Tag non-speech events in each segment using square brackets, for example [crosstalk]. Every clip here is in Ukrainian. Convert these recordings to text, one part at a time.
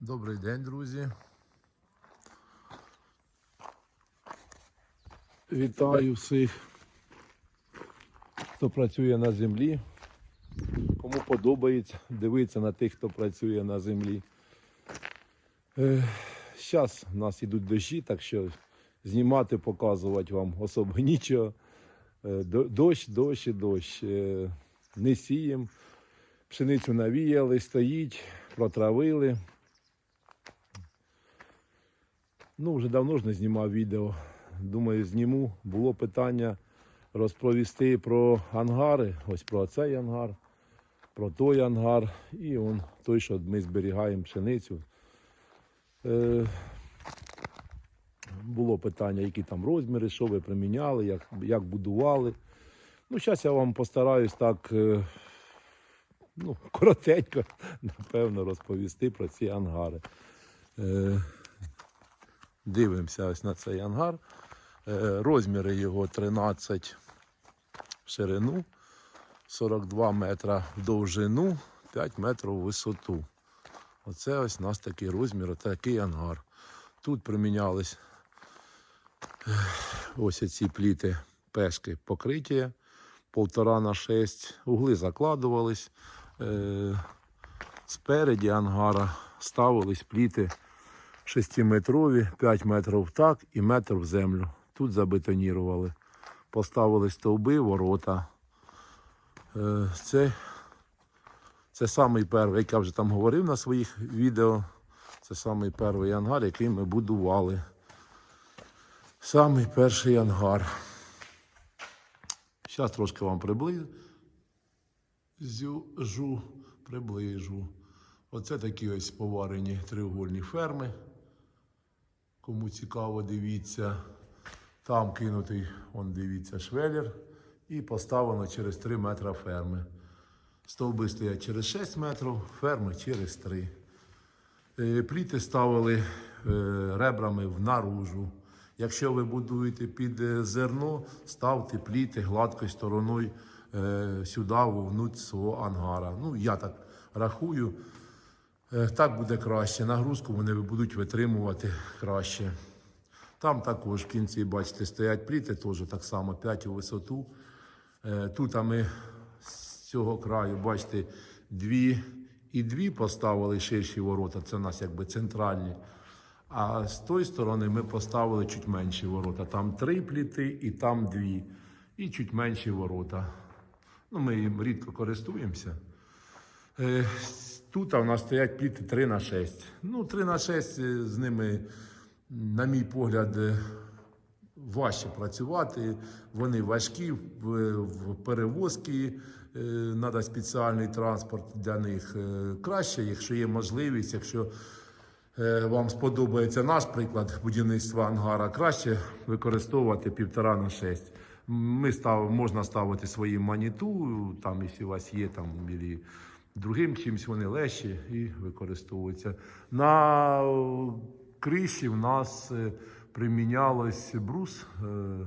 Добрий день, друзі. Вітаю всіх, хто працює на землі. Кому подобається дивитися на тих, хто працює на землі. Зараз в нас йдуть дощі, так що знімати, показувати вам особо нічого. Е, Дощ, дощ і дощ. Е, Не сіємо. Пшеницю навіяли, стоїть, протравили. Ну, вже давно ж не знімав відео. Думаю, зніму. Було питання розповісти про ангари. Ось про цей ангар, про той ангар і он той, що ми зберігаємо пшеницю. Е, було питання, які там розміри, що ви приміняли, як, як будували. Ну, зараз я вам постараюсь так е, ну, [laughs] коротенько, напевно, розповісти про ці ангари. Е, Дивимося ось на цей ангар. Е, Розміри його 13 в ширину, 42 метра в довжину, 5 метрів в висоту. Оце ось у нас такий розмір, такий ангар. Тут примінялись е, ось ці пліти пешки покриття, полтора на 6. Угли закладувались. Е, Спереді ангара ставились пліти 6-метрові, 5 метрів так і метр в землю. Тут забетонірували. Поставили стовби, ворота. Е, Це, це самий перший, як я вже там говорив на своїх відео. Це самий перший ангар, який ми будували. Самий перший ангар. Зараз трошки вам приближу. Приближу. Оце такі ось поварені треугольні ферми. Кому цікаво, дивіться. Там кинутий, он дивіться, швелер. І поставлено через 3 метри ферми. Стовби стоять через 6 метрів, ферми через 3. Е, Пліти ставили е, ребрами в наружу. Якщо ви будуєте під е, зерно, ставте пліти гладкою стороною сюди, вовнутрь свого ангара. Ну, я так рахую. Е, Так буде краще. Нагрузку вони будуть витримувати краще. Там також в кінці, бачите, стоять пліти, теж так само 5 у висоту. Е, Тут ми з цього краю, бачите, дві і дві поставили ширші ворота. Це у нас якби центральні. А з тої сторони ми поставили чуть менші ворота. Там три пліти і там дві. І чуть менші ворота. Ну, ми їм рідко користуємося. Е, Тут у нас стоять пліти 3 на 6. Ну, 3 на 6 е, з ними, на мій погляд, е, важче працювати. Вони важкі в, перевозці. Треба спеціальний транспорт для них. Краще, якщо є можливість, якщо вам сподобається наш приклад будівництва ангара, краще використовувати півтора на 6. Ми став, можна ставити свої маніту, там, якщо у вас є там, другим чимось вони легші і використовуються. На криші в нас е, примінялось брус е,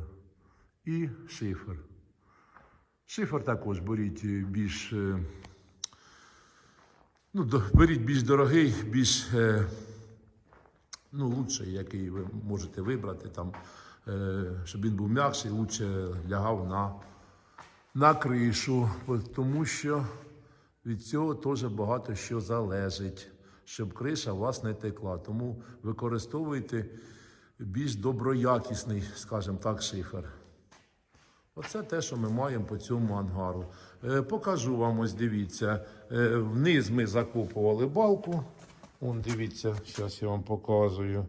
і шифер. Шифер також беріть е, більш, ну, беріть більш дорогий, більш ну, лучший, який ви можете вибрати, там, щоб він був м'якший, лучше лягав на, на кришу, тому що від цього теж багато що залежить, щоб криша вас не текла. Тому використовуйте більш доброякісний, скажімо так, шифер. Оце те, що ми маємо по цьому ангару. Е, покажу вам, ось дивіться. Е, вниз ми закопували балку. Вон, дивіться, зараз я вам показую.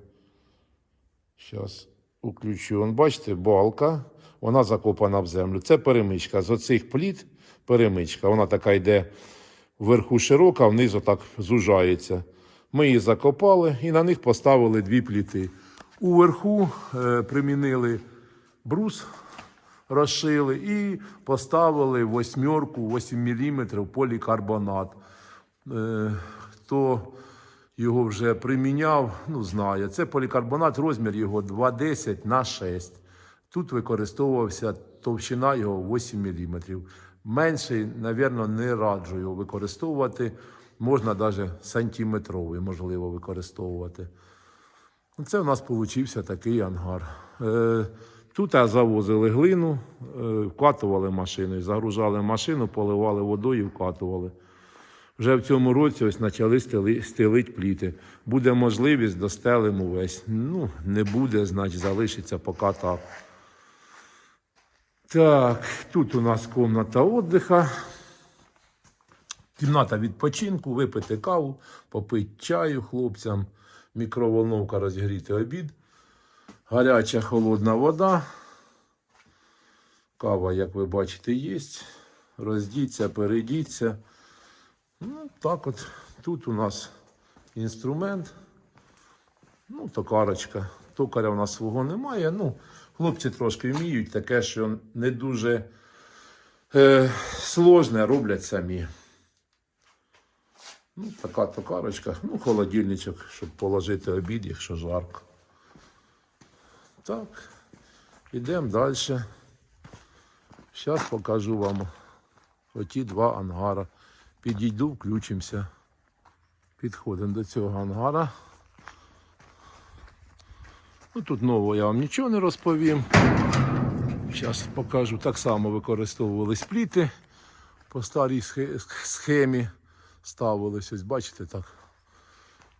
Зараз включу. Вон, бачите, балка. Вона закопана в землю. Це перемичка. З оцих пліт перемичка. Вона така йде вверху широка, внизу так зужається. Ми її закопали і на них поставили дві пліти. Уверху е, примінили брус, розшили і поставили восьмерку 8 мм полікарбонат. Е, хто його вже приміняв, ну знає. Це полікарбонат, розмір його 2,10 на 6. Тут використовувався товщина його 8 мм. Менший, мабуть, не раджу його використовувати. можна навіть сантиметровий, можливо, використовувати. Це у нас получився такий ангар. Е, Тут завозили глину, е, вкатували машиною, загружали машину, поливали водою і вкатували. Вже в цьому році ось почали стели, стелить пліти. Буде можливість, достелимо весь. Ну, не буде, значить, залишиться поки так. Так, тут у нас кімната віддиха. Кімната відпочинку, випити каву, попити чаю хлопцям, мікроволновка розігріти обід, гаряча холодна вода. Кава, як ви бачите, є. Роздіться, перейдіться. Ну, так от. Тут у нас інструмент. Ну, токарочка. Токаря у нас свого немає. Ну, хлопці трошки вміють, таке, що не дуже е, сложне роблять самі. Ну, така токарочка, ну, холодильничок, щоб положити обід, якщо жарко. Так, йдемо далі. Зараз покажу вам оті два ангара. Підійду, включимося. Підходимо до цього ангара. Ну, тут нового я вам нічого не розповім. Зараз покажу. Так само використовувались пліти по старій схемі. Ставились, ось бачите так.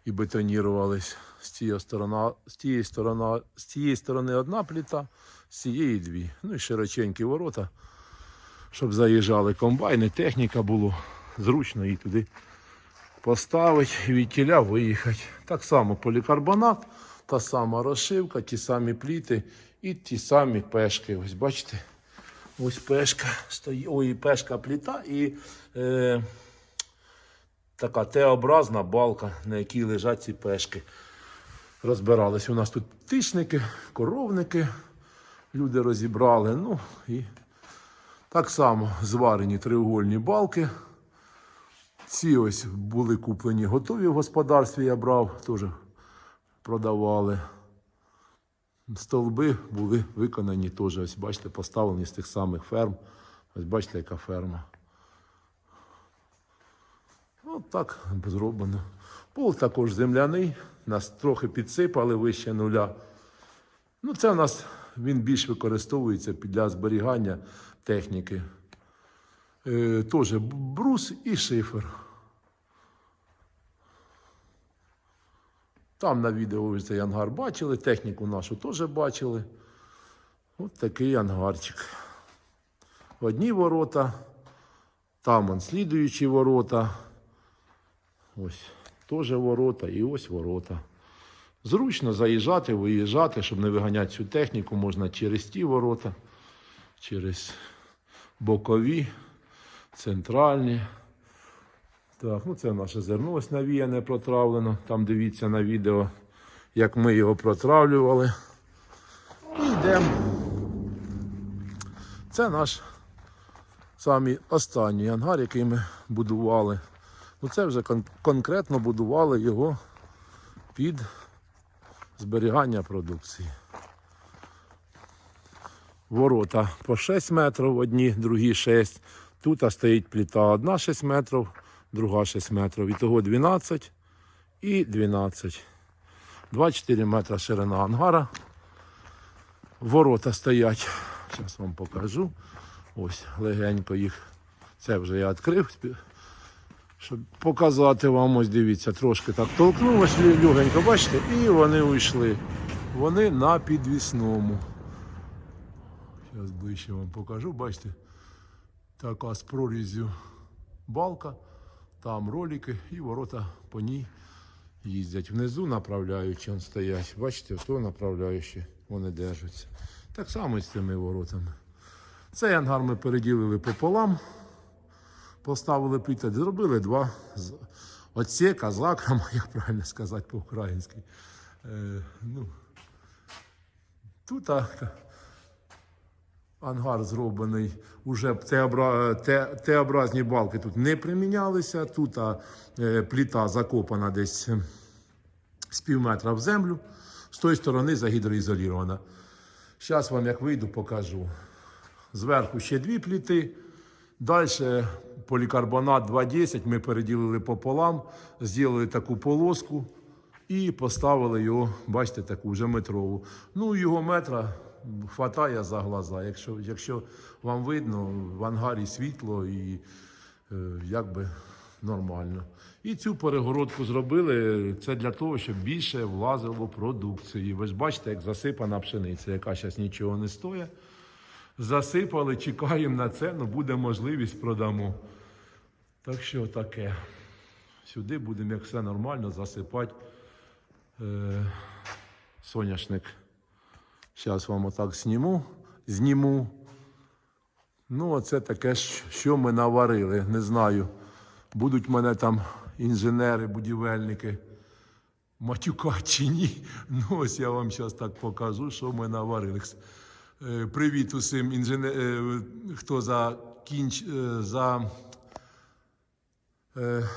І бетонірувались. З цієї сторони, з тієї сторони, з цієї сторони одна пліта, з цієї дві. Ну і широченькі ворота, щоб заїжджали комбайни, техніка було. Зручно її туди поставити від тіля виїхати. Так само полікарбонат, та сама розшивка, ті самі пліти і ті самі пешки. Ось бачите? Ось пешка стоїть. Ой, пешка пліта і е, така Т-образна балка, на якій лежать ці пешки. Розбирались. У нас тут птичники, коровники. Люди розібрали. Ну і так само зварені треугольні балки. Ці ось були куплені готові в господарстві, я брав, теж продавали. Столби були виконані теж, ось бачите, поставлені з тих самих ферм. Ось бачите, яка ферма. От так зроблено. Пол також земляний, нас трохи підсипали вище нуля. Ну, це у нас він більш використовується для зберігання техніки. Е, теж брус і шифер. Там на відео ви цей ангар бачили, техніку нашу теж бачили. От такий ангарчик. Одні ворота, там он слідуючі ворота. Ось теж ворота і ось ворота. Зручно заїжджати, виїжджати, щоб не виганяти цю техніку, можна через ті ворота, через бокові, центральні. Так, ну це наше зерно ось навіяне протравлено. Там дивіться на відео, як ми його протравлювали. І йдемо. Це наш самий останній ангар, який ми будували. Ну це вже кон- конкретно будували його під зберігання продукції. Ворота по 6 метрів, одні, другі 6. Тут стоїть плита одна 6 метрів, друга 6 метрів. Ітого 12 і 12. 2-4 метри ширина ангара. Ворота стоять. Зараз вам покажу. Ось легенько їх. Це вже я відкрив. Щоб показати вам, ось дивіться, трошки так толкнулося легенько, бачите, і вони уйшли. Вони на підвісному. Зараз ближче вам покажу, бачите, така з прорізю балка, там ролики і ворота по ній їздять. Внизу направляючі он стоять. Бачите, то направляючі вони держаться. Так само і з цими воротами. Цей ангар ми переділили пополам поставили пліти, зробили два з- отсека, закрома, [laughs] як правильно сказати по-українськи. Е, ну, тут ангар зроблений, уже Т-образні балки тут не примінялися. Тут а, е, пліта закопана десь е, з пів метра в землю, з тої сторони загідроізолірована. Зараз вам як вийду, покажу. Зверху ще дві пліти. Далі полікарбонат 2,10 ми переділили пополам, зробили таку полоску і поставили його, бачите, таку вже метрову. Ну, його метра хватає за глаза. Якщо, якщо вам видно, в ангарі світло і е, якби нормально. І цю перегородку зробили. Це для того, щоб більше влазило продукції. Ви ж бачите, як засипана пшениця, яка зараз нічого не стоїть. Засипали, чекаємо на це, ну буде можливість, продамо. Так що таке. Сюди будемо, як все нормально, засипати е, соняшник. Зараз вам отак зніму. зніму. Ну, оце таке, що ми наварили. Не знаю. Будуть мене там інженери, будівельники матюкати чи ні. Ну, ось я вам зараз так покажу, що ми наварили. Е, Привіт усім інженерам, хто за кінч... е, за е,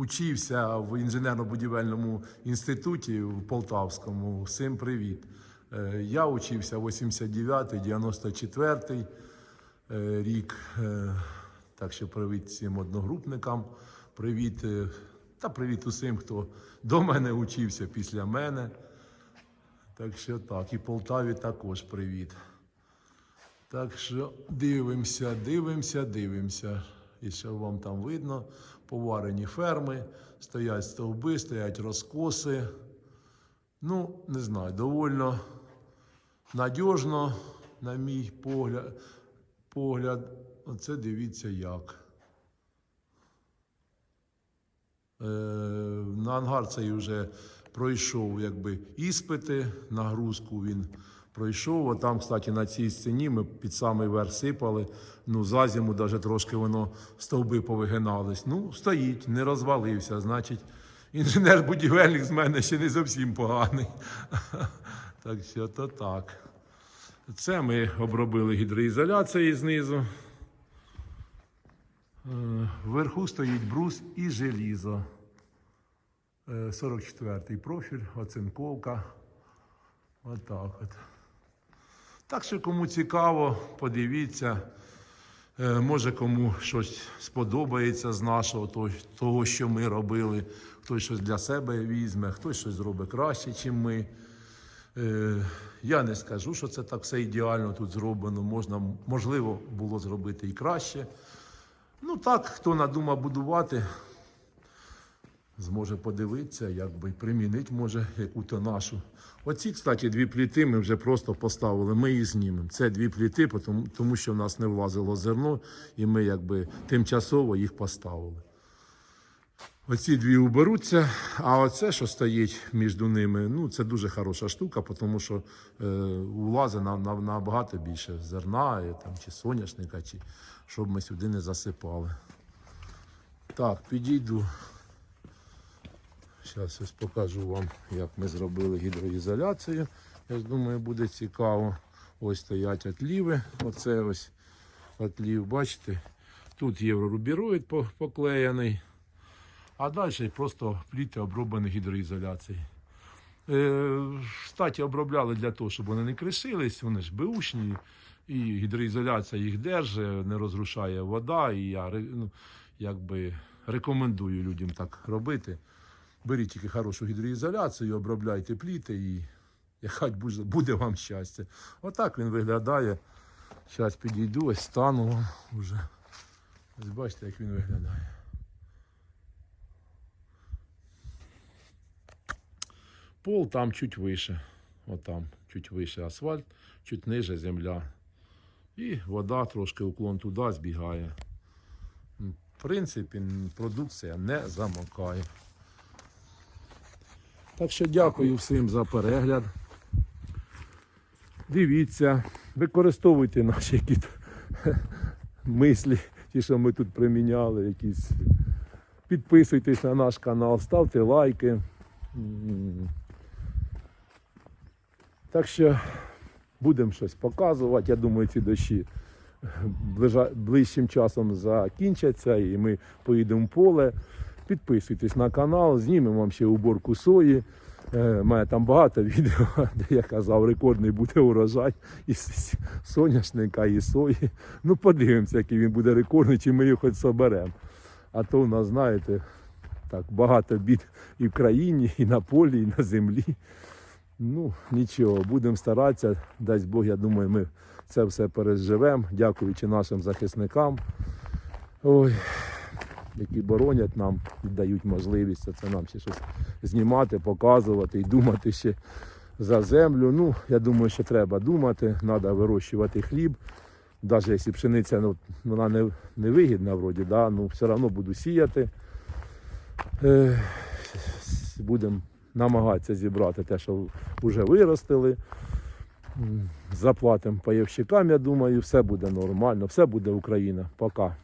учився в інженерно-будівельному інституті в Полтавському. Всім привіт. Е, Я учився 89-й, 94-й е, рік. Е, Так що привіт всім одногрупникам. Привіт, та привіт усім, хто до мене учився після мене. Так що так, і Полтаві також привіт. Так що дивимося, дивимося, дивимося. І що вам там видно, поварені ферми, стоять стовби, стоять розкоси. Ну, не знаю, довольно надіжно, на мій погляд. погляд. Оце дивіться як. Е, на ангар цей вже пройшов якби іспити, нагрузку він пройшов. От там, кстати, на цій стіні ми під самий верх сипали. Ну, за зиму навіть трошки воно стовби повигинались. Ну, стоїть, не розвалився. Значить, інженер-будівельник з мене ще не зовсім поганий. [laughs] Так що то так. Це ми обробили гідроізоляцією знизу. Е, Вверху стоїть брус і желізо. Е, 44-й профіль, оцинковка. Отак от. Так що кому цікаво, подивіться. Е, Може кому щось сподобається з нашого, того, що ми робили. Хтось щось для себе візьме, хтось щось зробить краще, ніж ми. Е, Я не скажу, що це так все ідеально тут зроблено. Можна, можливо, було зробити і краще. Ну так, хто надумав будувати, зможе подивитися, якби примінити може яку-то нашу. Оці, кстати, дві пліти ми вже просто поставили. Ми їх знімемо. Це дві пліти, тому, тому що в нас не влазило зерно, і ми якби тимчасово їх поставили. Оці дві уберуться, а оце, що стоїть між ними, ну це дуже хороша штука, тому що е, влазить на, на, набагато більше зерна е, там, чи соняшника, чи щоб ми сюди не засипали. Так, підійду. Зараз ось покажу вам, як ми зробили гідроізоляцію. Я думаю, буде цікаво. Ось стоять отліви. Оце ось отлів, бачите? Тут єврорубіроїд поклеєний. А далі просто пліти оброблені гідроізоляцією. Е, Статі обробляли для того, щоб вони не кришились, вони ж беушні, і гідроізоляція їх держить, не розрушає вода. І я ну, якби рекомендую людям так робити. Беріть тільки хорошу гідроізоляцію, обробляйте пліти і яхай буде, вам щастя. Отак він виглядає. Зараз підійду, ось стану вже. Ось бачите, як він виглядає. Пол там чуть вище. Отам, чуть вище асфальт, чуть ниже земля. І вода трошки уклон туди збігає. В принципі, продукція не замокає. Так що дякую всім за перегляд. Дивіться, використовуйте наші [laughs] мислі, ті, що ми тут приміняли, якісь. Підписуйтесь на наш канал, ставте лайки. Так що будемо щось показувати. Я думаю, ці дощі ближчим часом закінчаться і ми поїдемо в поле. Підписуйтесь на канал, знімемо вам ще уборку сої. Е, має там багато [laughs] відео, де я казав, рекордний буде урожай із соняшника, і сої. Ну, подивимося, який він буде рекордний, чи ми його хоч соберемо. А то у нас, знаєте, так, багато бід і в країні, і на полі, і на землі. Ну, нічого, будемо старатися. Дасть Бог, я думаю, ми це все переживемо, дякуючи нашим захисникам. Ой, які боронять нам і дають можливість це нам ще щось знімати, показувати і думати ще за землю. Ну, я думаю, що треба думати, треба вирощувати хліб. Навіть якщо пшениця ну, вона не, не вигідна, вроді, да, ну, все одно буду сіяти. Е, будемо намагатися зібрати те, що вже виростили. Заплатимо пайовщикам, я думаю, все буде нормально, все буде Україна. Пока.